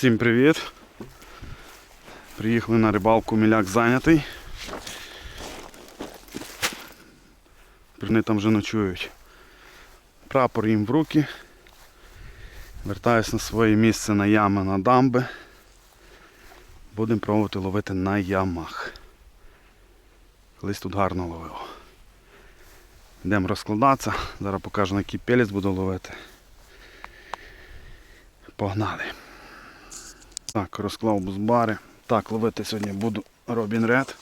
Всім привіт! Приїхали на рибалку, міляк зайнятий. Вони там вже ночують. Прапор їм в руки. Вертаюсь на своє місце на ями на дамби. Будемо пробувати ловити на ямах. Колись тут гарно ловив. Йдемо розкладатися. Зараз покажу на який пелець буду ловити. Погнали. Так, розклав бузбари. Так, ловити сьогодні буду Робін Ред.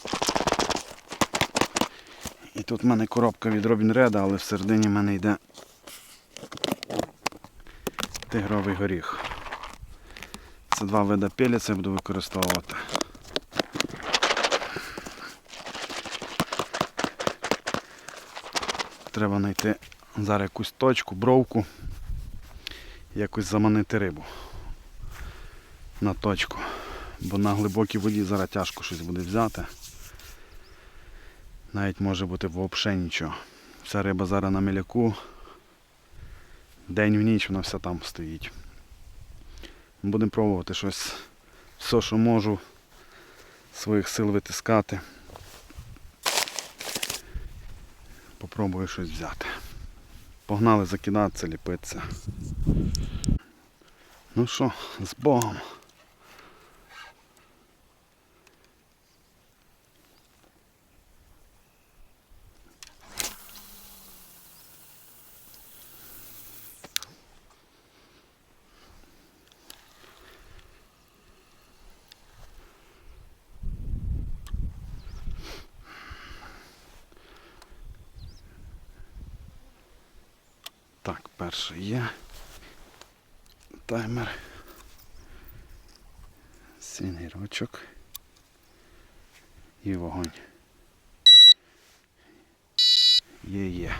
І тут в мене коробка від Робін Реда, але всередині в мене йде тигровий горіх. Це два види пеліця буду використовувати. Треба знайти зараз якусь точку, бровку, якось заманити рибу на точку. Бо на глибокій воді зараз тяжко щось буде взяти. Навіть може бути взагалі нічого. Вся риба зараз на міляку. День в ніч вона вся там стоїть. Будемо пробувати щось, все, що можу, своїх сил витискати. Попробую щось взяти. Погнали закидатися, ліпитися. Ну що, з Богом. Так, перший є. Таймер. Синій рочок. І вогонь. Є, є.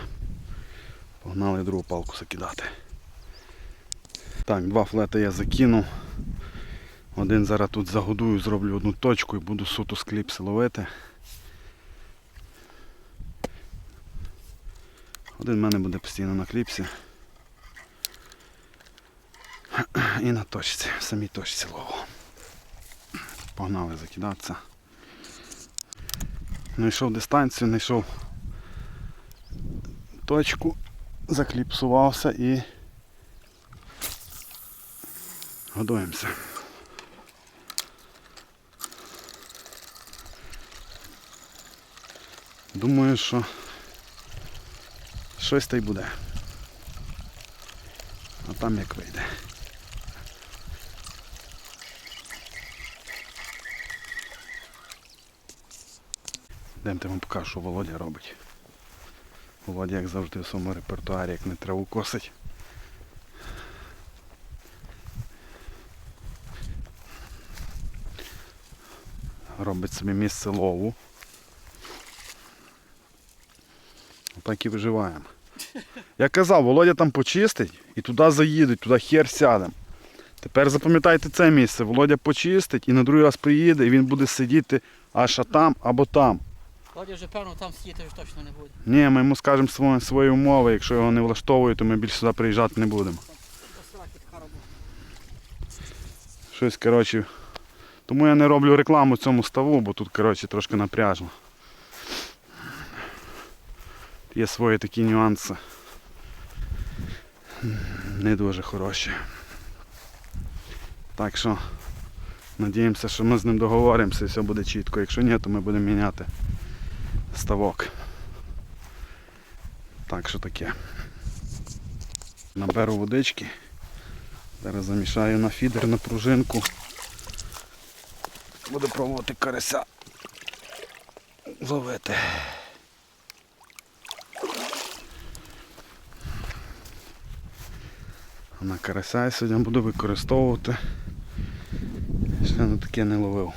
Погнали другу палку закидати. Так, два флети я закинув. Один зараз тут загодую, зроблю одну точку і буду суто з кліпси ловити. Один в мене буде постійно на кліпсі. І на точці, в самій точці лову. Погнали закидатися. Знайшов дистанцію, знайшов точку, закліпсувався і годуємося. Думаю, що щось та й буде. А там як вийде. Йдемте вам покажу, що Володя робить. Володя, як завжди, в своєму репертуарі, як не траву косить. Робить собі місце лову. Так і виживаємо. Я казав, Володя там почистить і туди заїдуть, туди хер сядемо. Тепер запам'ятайте це місце. Володя почистить і на другий раз приїде, і він буде сидіти аж там або там. Володя вже певно там сидіти вже точно не буде. Ні, ми йому скажемо свої, свої умови, якщо його не влаштовує, то ми більше сюди приїжджати не будемо. Щось, коротше. Тому я не роблю рекламу цьому ставу, бо тут, коротше, трошки напряжно. Є свої такі нюанси. Не дуже хороші. Так що надіємося, що ми з ним договоримося і все буде чітко. Якщо ні, то ми будемо міняти ставок. Так що таке. Наберу водички. Зараз замішаю на фідер на пружинку. Буду пробувати карася зловити. На карася я сьогодні буду використовувати. Ще на таке не ловив.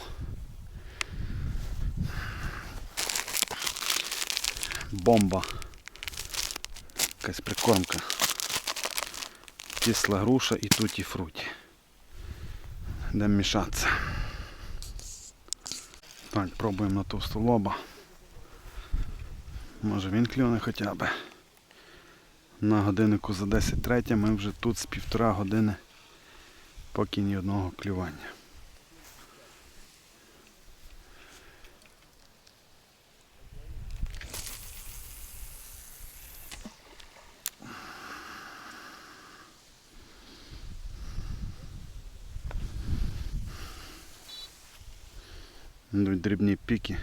Бомба. Якась прикормка. Кисла груша і туті фруті. Йдемо мішатися. Так, пробуємо на товсту лоба. Може він клюне хоча б. На годиннику за 10.03 ми вже тут з півтора години Поки ні одного клювання. Дрібні піки.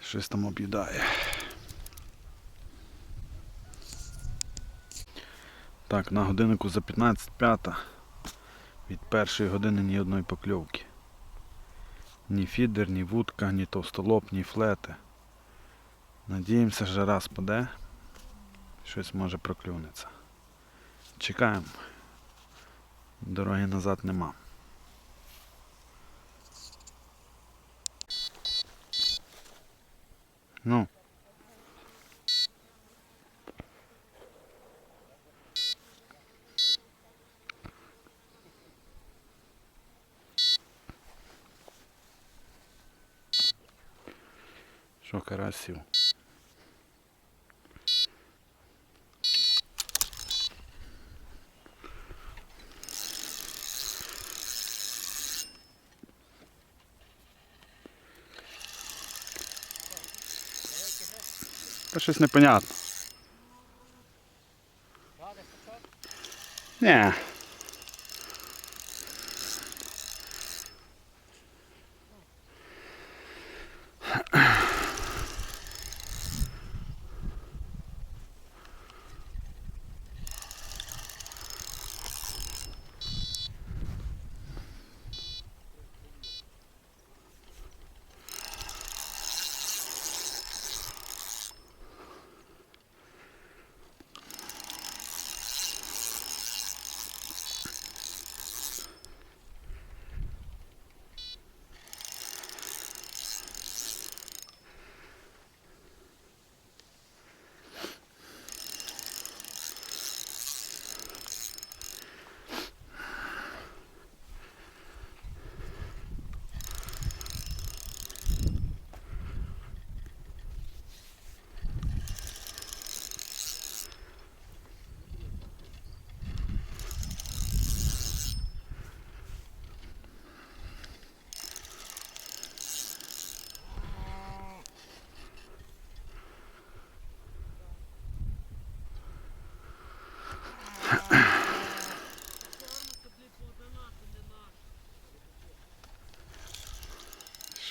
Щось там об'їдає. Так, на годиннику за 15.05. Від першої години ні одної покльовки. Ні фідер, ні вудка, ні товстолоб, ні флети. Надіємося, жара спаде. Щось може проклюнеться. Чекаємо. Дороги назад нема. Ну. Карасів? Та щось непонятно. Ні.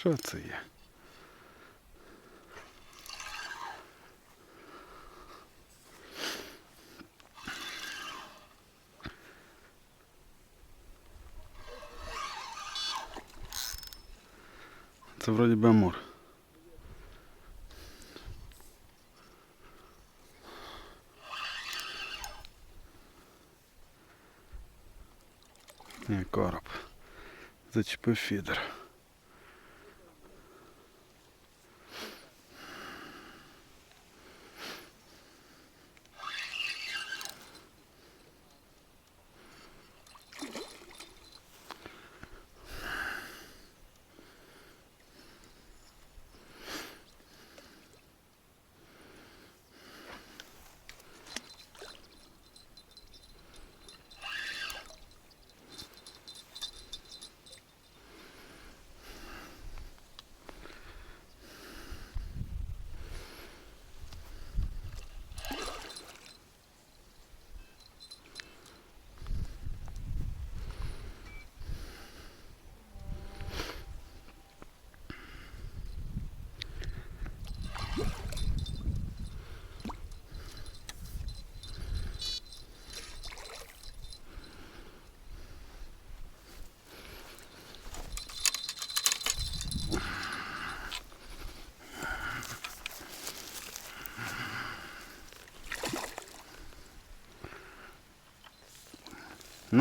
Що це є? Це вроді би амур. Ні, короб. Зачепив фідер.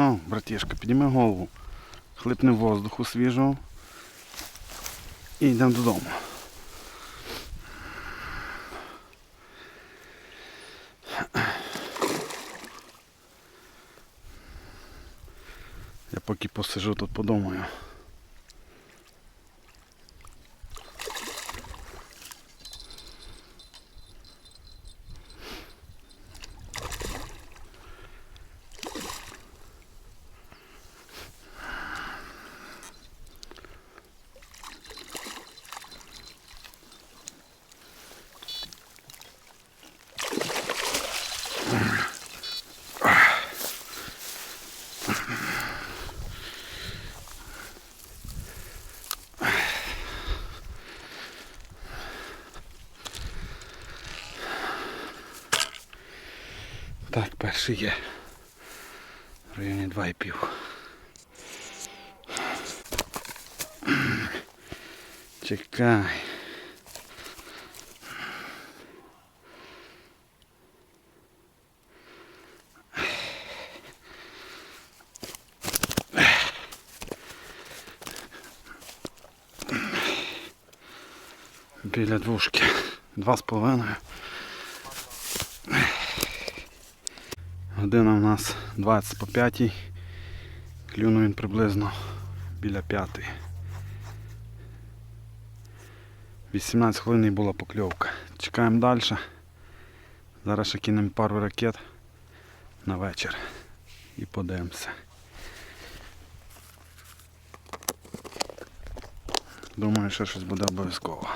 Ну, братішка, підійми голову, хлипни воздуху свіжого і йдемо додому. Я поки посижу тут подумаю. Ще є. В районі 2,5. Чекай. Біля двушки. Два з половиною. Година у нас 20 по 5. Клюнув він приблизно біля 5. 18 хвилин була покльовка. Чекаємо далі. Зараз ще кинемо пару ракет на вечір і подивимося. Думаю, що щось буде обов'язково.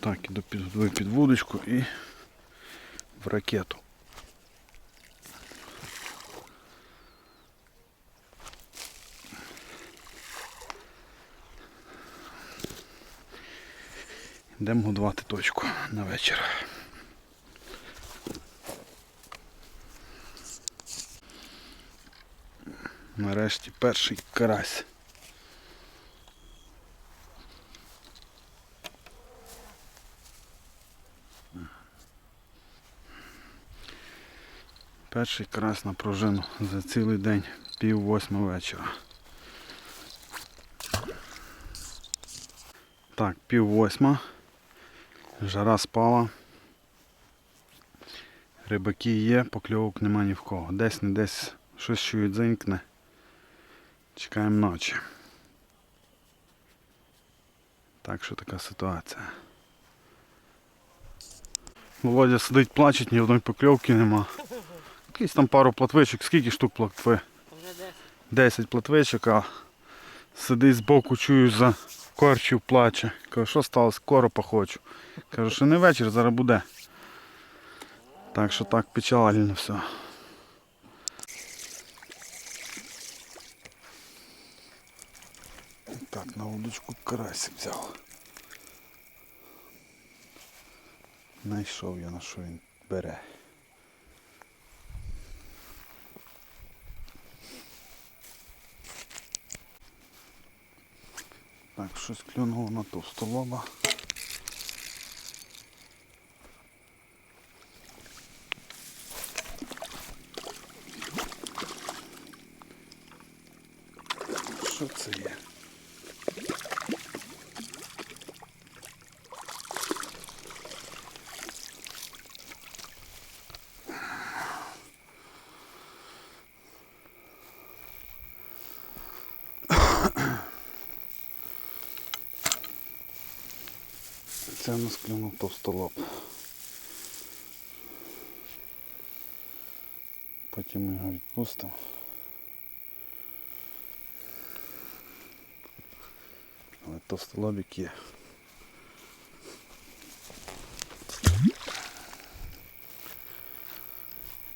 Так, іду підготую під вудочку і в ракету. Йдемо годувати точку на вечір. Нарешті перший карась. Перший карась на пружину за цілий день пів восьми вечора. Так, пів восьма. Жара спала. Рибаки є, покльовок нема ні в кого. Десь не десь щось чують дзинькне. Чекаємо ночі. Так що така ситуація. Володя сидить, плачить, ні одної покльовки нема. Якісь там пару платвичок, скільки штук платви? Вже десь. 10 платвичок, а сидить збоку, чую за корчів плаче. Кажу, що сталося, коропа хочу. Кажу, що не вечір, зараз буде. Так що так печально все. Так, на удочку карасик взяв. Знайшов я на що він бере. Так, щось клюнуло на ту Що це є? Це у нас клюнув товстолоб. Потім його відпустимо. Але товстолобик є.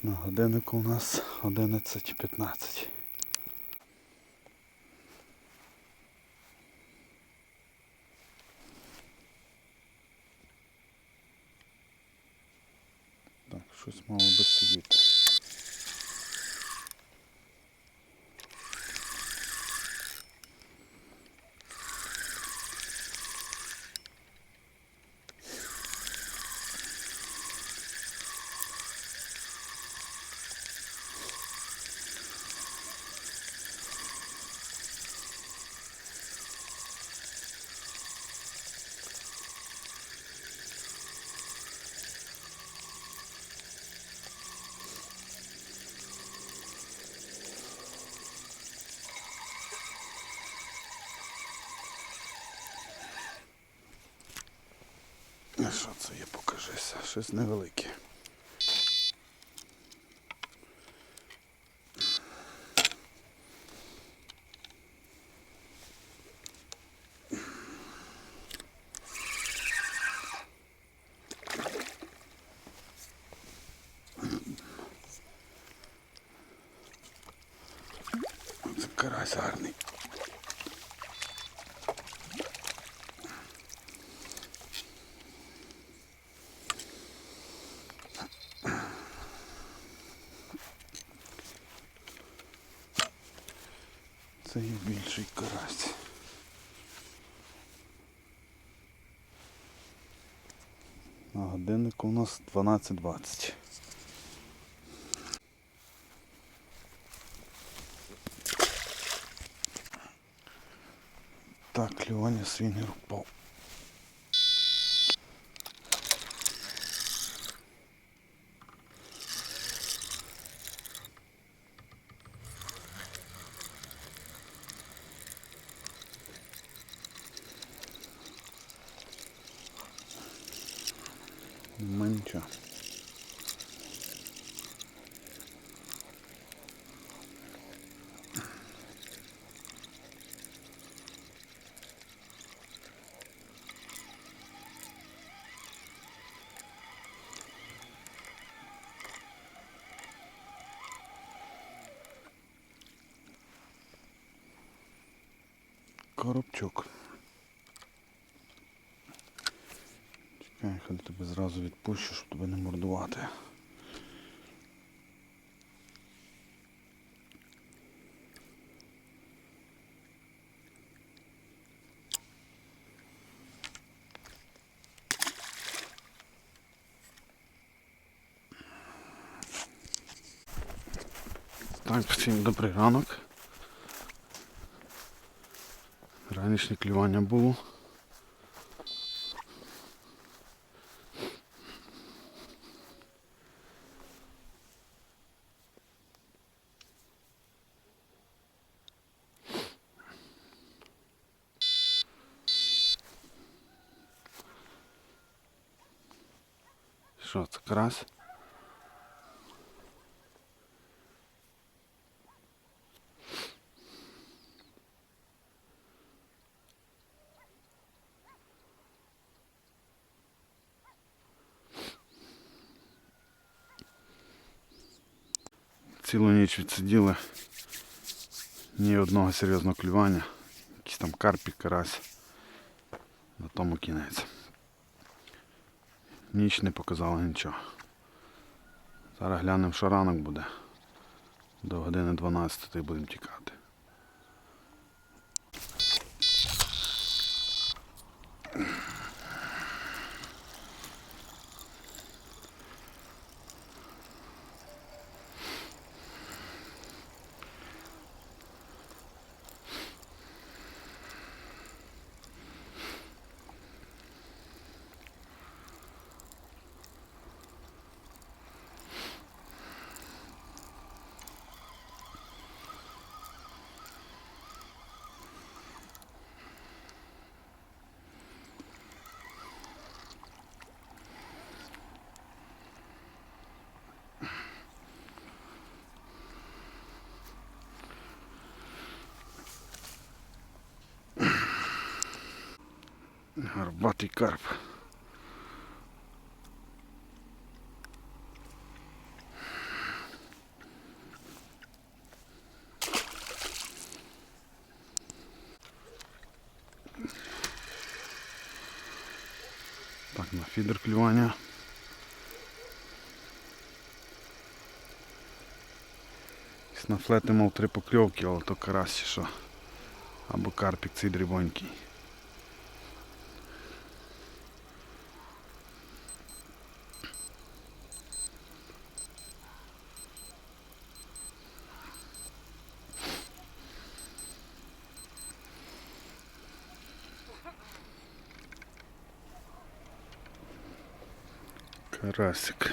На годиннику у нас 11.15. Так, щось мало би сидіти. А що це є, покажися, щось невелике. Це карась гарний. Це більший карась. На годинник у нас 12.20. Так, клювання свинер впав. Коробчук. Чекай, хай тебе зразу відпущу, щоб тебе не мордувати. Так, всім добрий ранок. Ранішнє клювання було. Що це карась? Ніч відсиділи. Ні одного серйозного клювання. Якийсь там карпік, карась. На тому кінець. Ніч не показала нічого. Зараз глянемо, що ранок буде. До години 12 будемо тікати. Гарбатий карп. Так, на фідер клювання. Якісь На флети мав три покльовки, але то карась чи що. Або карпік цей дрібонький. Карасик.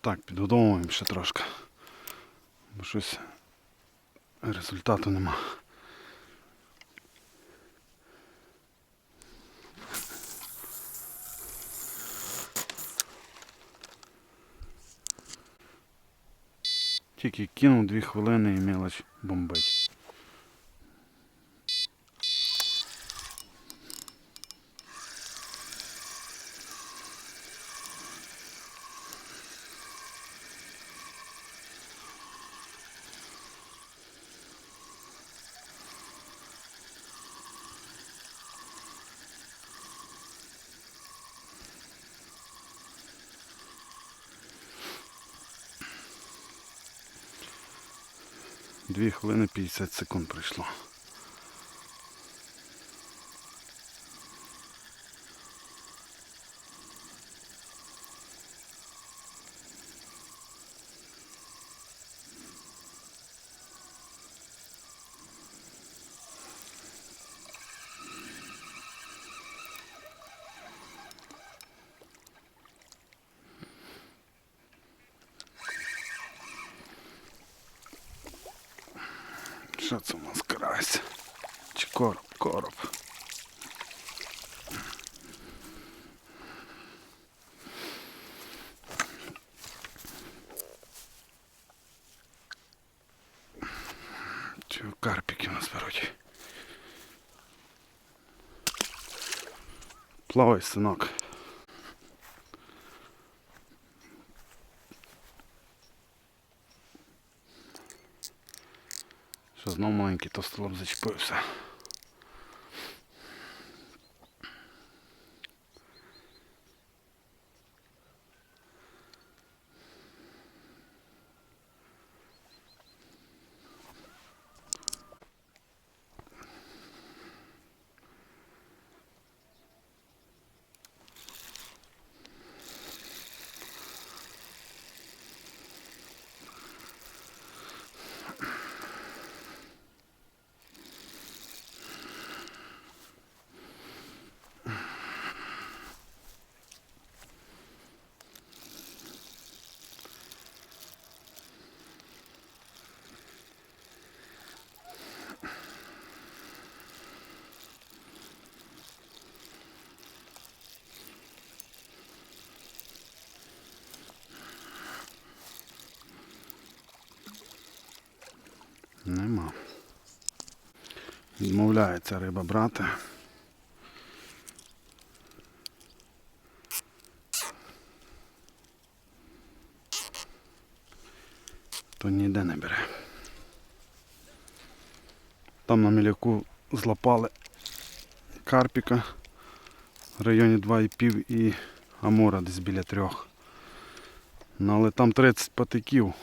Так, підгодовуємо ще трошки. Бо щось результату нема. Тільки кинув дві хвилини і мелоч бомбить. Хвилини 50 секунд пройшло. Що це у нас карась? Чи короб? Короб. Чи карпики у нас беруть? Плавай, синок. Знов маленький товстолоб зачепився. Нема. Відмовляється риба брати. То ніде не бере. Там на міляку злапали карпіка в районі 2,5 і амура десь біля трьох. Ну, але там 30 патиків.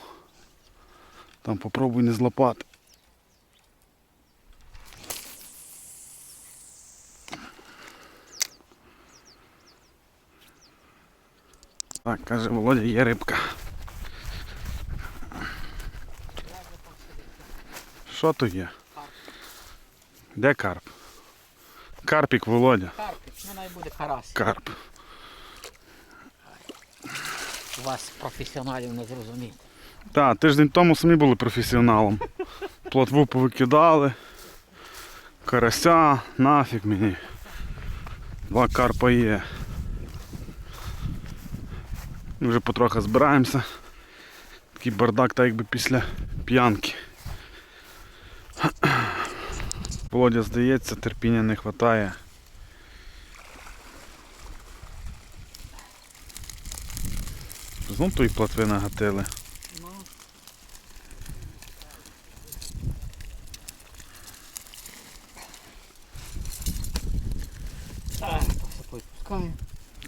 Там попробуй не злопати. Так, каже Володя, є рибка. Що то є? Карп. Де карп? Карпік, Володя. Карпик, ну най буде карась. Карп. У вас професіоналів не зрозуміти. Так, тиждень тому самі були професіоналом. Плотву повикидали. Карася, нафіг мені. Два карпа є. Ми вже потрохи збираємося. Такий бардак, так якби після п'янки. Володя, здається, терпіння не вистачає. Знов тої плотви нагатили. Ну.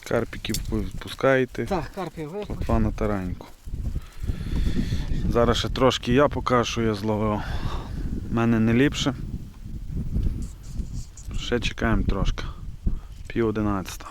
Карпіків пускаєте. Так, карпів. Плотва на тараньку. Зараз ще трошки я покажу, що я зловив. У мене не ліпше. Ще чекаємо трошки. Пів одинадцята.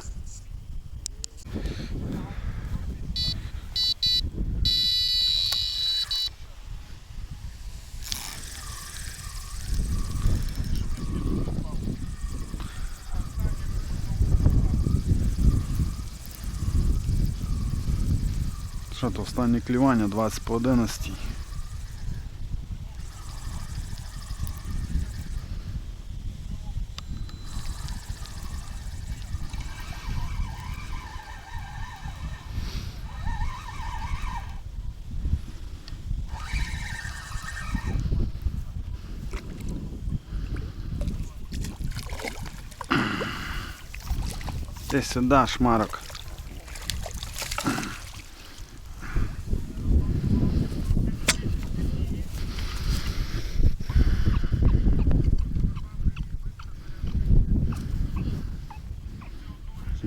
Що то останнє клювання 20 по 11. Ти сюди, шмарок.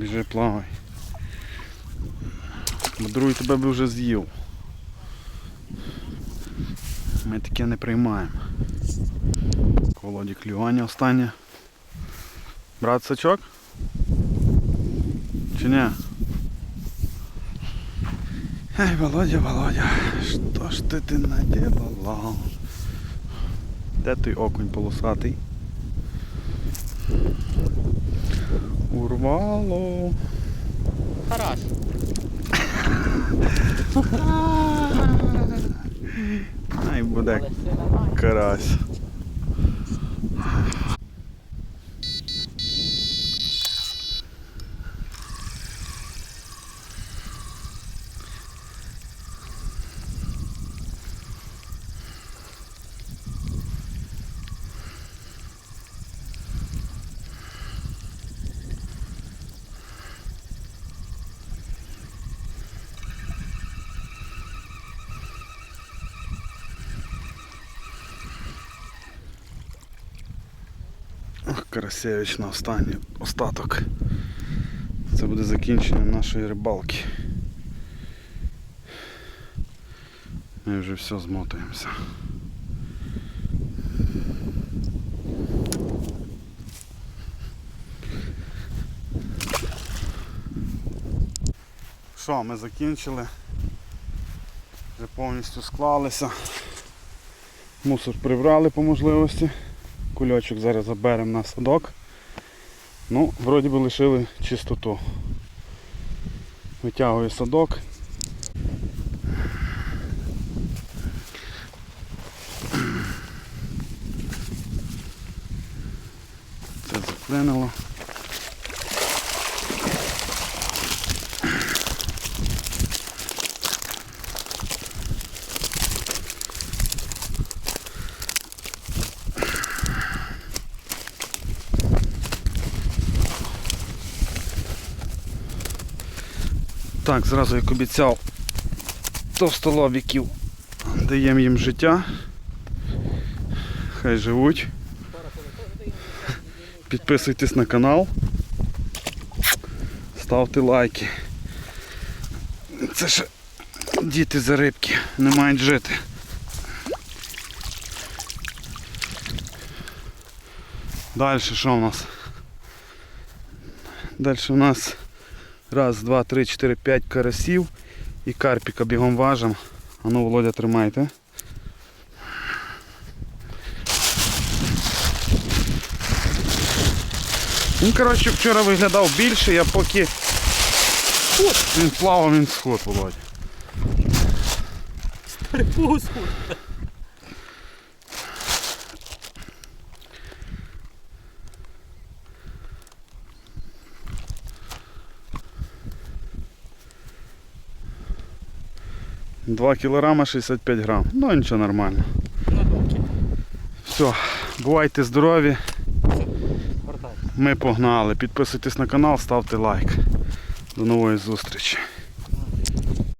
Біжи плавай. Другий тебе би вже з'їв. Ми таке не приймаємо. Володі клювання останнє. Брат сачок? Чи ні? Ай, Володя, Володя, що ж ти ти наделала? Де той окунь полосатий? Урвало. Карась. Ай, буде карась. Карасевич на останній остаток. Це буде закінчення нашої рибалки. Ми вже все змотуємося. Що, ми закінчили. Вже повністю склалися. Мусор прибрали по можливості. Кульочок зараз заберемо на садок. Ну, вроді би лишили чистоту. Витягую садок. Це заклинило. Так, зразу як обіцяв товстолобіків даємо їм життя. Хай живуть. Підписуйтесь на канал. Ставте лайки. Це ж діти за рибки не мають жити. Далі що у нас? Далі у нас Раз, два, три, чотири, п'ять карасів і карпіка бігом важимо. А ну, Володя, тримайте. Він, коротше, вчора виглядав більше, я поки От, він плавав, він сход, Володя. Припуску. Два кілограма 65 грам. Ну нічого нормально. Все, бувайте здорові. Ми погнали. Підписуйтесь на канал, ставте лайк. До нової зустрічі.